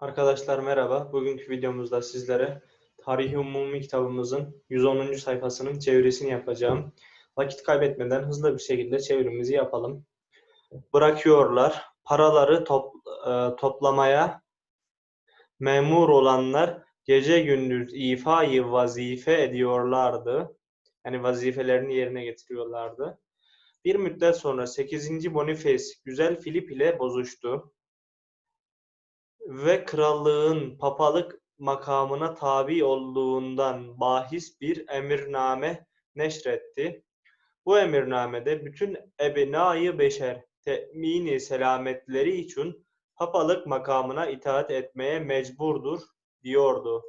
Arkadaşlar merhaba. Bugünkü videomuzda sizlere Tarihi Umumi kitabımızın 110. sayfasının çevirisini yapacağım. Vakit kaybetmeden hızlı bir şekilde çevirimizi yapalım. Bırakıyorlar. Paraları top, e, toplamaya memur olanlar gece gündüz ifayı vazife ediyorlardı. Yani vazifelerini yerine getiriyorlardı. Bir müddet sonra 8. Boniface Güzel Filip ile bozuştu ve krallığın papalık makamına tabi olduğundan bahis bir emirname neşretti. Bu emirnamede bütün ebenayı beşer temini selametleri için papalık makamına itaat etmeye mecburdur diyordu.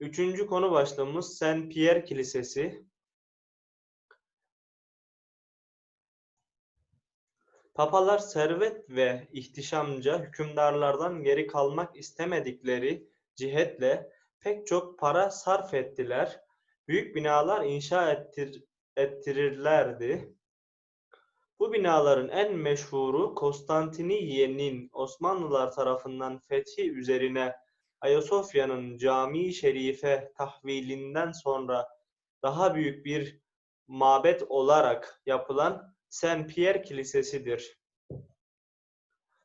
Üçüncü konu başlığımız Saint Pierre Kilisesi. Papalar servet ve ihtişamca hükümdarlardan geri kalmak istemedikleri cihetle pek çok para sarf ettiler. Büyük binalar inşa ettir, ettirirlerdi. Bu binaların en meşhuru Konstantiniye'nin Osmanlılar tarafından fethi üzerine Ayasofya'nın Camii Şerife tahvilinden sonra daha büyük bir mabet olarak yapılan Saint Pierre Kilisesi'dir.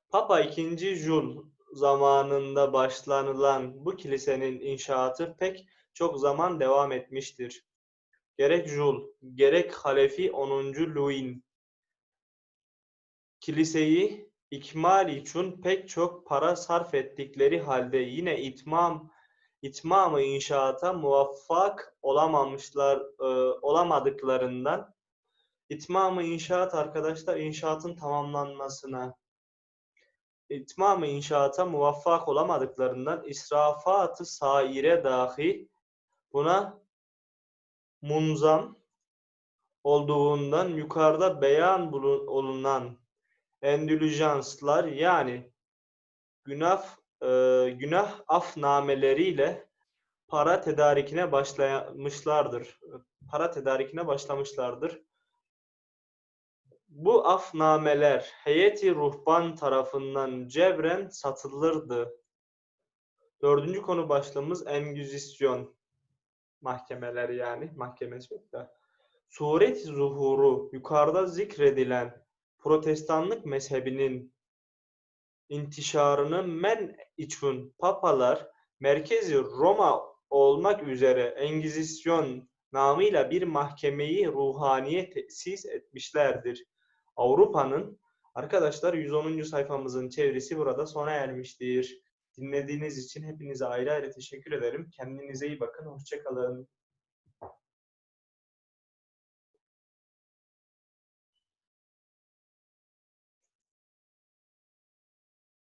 Papa II. Jules zamanında başlanılan bu kilisenin inşaatı pek çok zaman devam etmiştir. Gerek Jules, gerek Halefi 10. Louis'in kiliseyi ikmal için pek çok para sarf ettikleri halde yine itmam itmamı inşaata muvaffak olamamışlar e, olamadıklarından İtmamı inşaat arkadaşlar inşaatın tamamlanmasına itmamı inşaata muvaffak olamadıklarından israfatı saire dahi buna munzam olduğundan yukarıda beyan olunan endülüjanslar yani günah e, günah afnameleriyle para tedarikine başlamışlardır. Para tedarikine başlamışlardır. Bu afnameler heyeti ruhban tarafından cebren satılırdı. Dördüncü konu başlığımız Engizisyon mahkemeler yani mahkeme de. Suret zuhuru yukarıda zikredilen protestanlık mezhebinin intişarını men için papalar merkezi Roma olmak üzere Engizisyon namıyla bir mahkemeyi ruhaniye tesis etmişlerdir. Avrupa'nın arkadaşlar 110. sayfamızın çevirisi burada sona ermiştir. Dinlediğiniz için hepinize ayrı ayrı teşekkür ederim. Kendinize iyi bakın. Hoşçakalın.